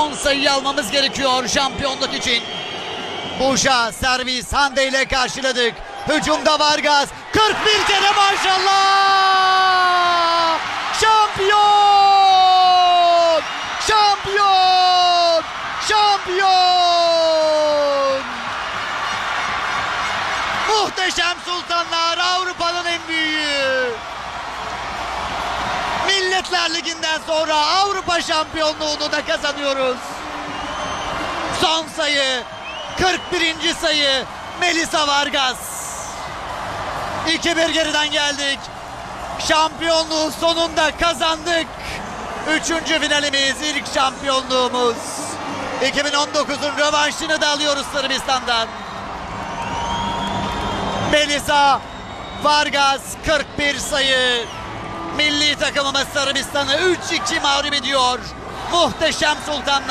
10 sayı almamız gerekiyor şampiyonluk için. Buja servis Hande ile karşıladık. Hücumda Vargas. 41 kere maşallah. Şampiyon. Şampiyon. Şampiyon. Muhteşem Sultanlar Avrupa'nın Milletler Ligi'nden sonra Avrupa şampiyonluğunu da kazanıyoruz. Son sayı 41. sayı Melisa Vargas. 2-1 geriden geldik. Şampiyonluğu sonunda kazandık. Üçüncü finalimiz, ilk şampiyonluğumuz. 2019'un rövanşını da alıyoruz Sırbistan'dan. Melisa Vargas 41 sayı. Milli takımımız Sırbistan'ı 3-2 mağlup ediyor. Muhteşem Sultanlar.